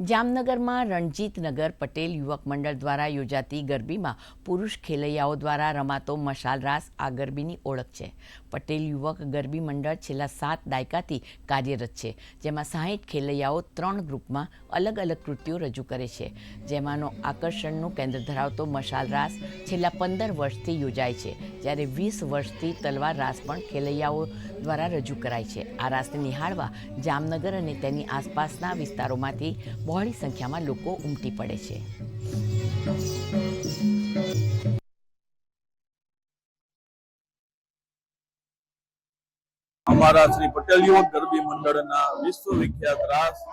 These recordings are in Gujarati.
જામનગરમાં રણજીતનગર પટેલ યુવક મંડળ દ્વારા યોજાતી ગરબીમાં પુરુષ ખેલૈયાઓ દ્વારા રમાતો મશાલ રાસ આ ગરબીની ઓળખ છે. પટેલ યુવક ગરબી મંડળ છેલ્લા સાત દાયકાથી કાર્યરત છે, જેમાં સાહીઠ ખેલૈયાઓ ત્રણ ગ્રુપમાં અલગ અલગ કૃતિઓ રજૂ કરે છે. જેમાંનો આકર્ષણનું કેન્દ્ર ધરાવતો મશાલ રાસ છેલ્લા પંદર વર્ષથી યોજાય છે, જ્યારે વીસ વર્ષથી તલવાર રાસ પણ ખેલૈયાઓ દ્વારા રજૂ કરાય છે. આ રાસને નિહાળવા જામનગર અને તેની આસપાસના વિસ્તારોમાંથી બહોળી સંખ્યામાં લોકો ઉમટી પડે છે. અમારા શ્રી પટેલ યુવક ગરબી મંડળના વિશ્વ વિખ્યાત રાસ,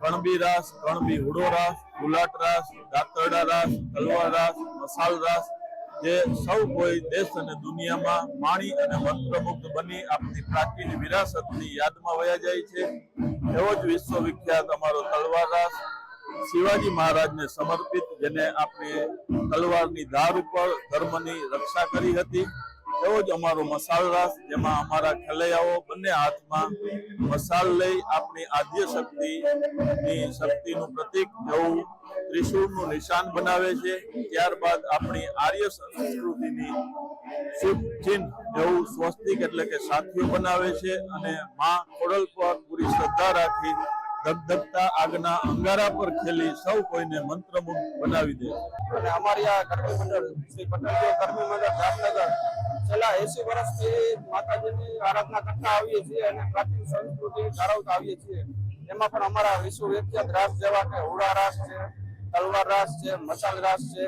કણબી રાસ, કણબી હુડો રાસ, ગુલાટ રાસ, દાતરડા રાસ, તલવાર રાસ, મસાલ રાસ, જે સૌ કોઈ દેશ અને દુનિયામાં માણી અને મંત્રમુગ્ધ બની આપણી પ્રાચીન વિરાસતની યાદમાં વયા જાય છે. એવો જ વિશ્વ વિખ્યાત અમારો તલવાર શિવાજી મહારાજને સમર્પિત, જેને આપણે તલવારની ધાર ઉપર ધર્મની રક્ષા કરી હતી. એવો જ અમારો મસાલ રાસ જેમાં અમારા ખેલૈયાઓ બંને હાથમાં મસાલ લઈ આપણી આદ્ય શક્તિની શક્તિનું પ્રતીક એવું ત્રિશૂળનું નિશાન બનાવે છે. ત્યારબાદ આપણી આર્ય સંસ્કૃતિની શુભ ચિહ્ન એવું સ્વસ્તિક એટલે કે સાથીઓ બનાવે છે અને માં ખોડલ પર પૂરી શ્રદ્ધા રાખી ધગધગતા આગના અંગારા પર ખેલી સૌ કોઈને મંત્રમુગ્ધ બનાવી દે અને અમારી આ કર્મી મંડળ, શ્રી પટેલ કર્મી મંડળ જામનગર છેલ્લા એસી વર્ષથી માતાજીની આરાધના કરતા આવીએ છીએ અને પ્રાચીન સંસ્કૃતિ જાળવતા આવીએ છીએ. એમાં પણ અમારા વિશ્વ વિખ્યાત રાસ જેવા કે હુડા રાસ છે, તલવાર રાસ છે, મસાલ રાસ છે,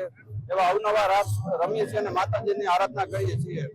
એવા અવનવા રાસ રમીએ છીએ અને માતાજીની આરાધના કરીએ છીએ.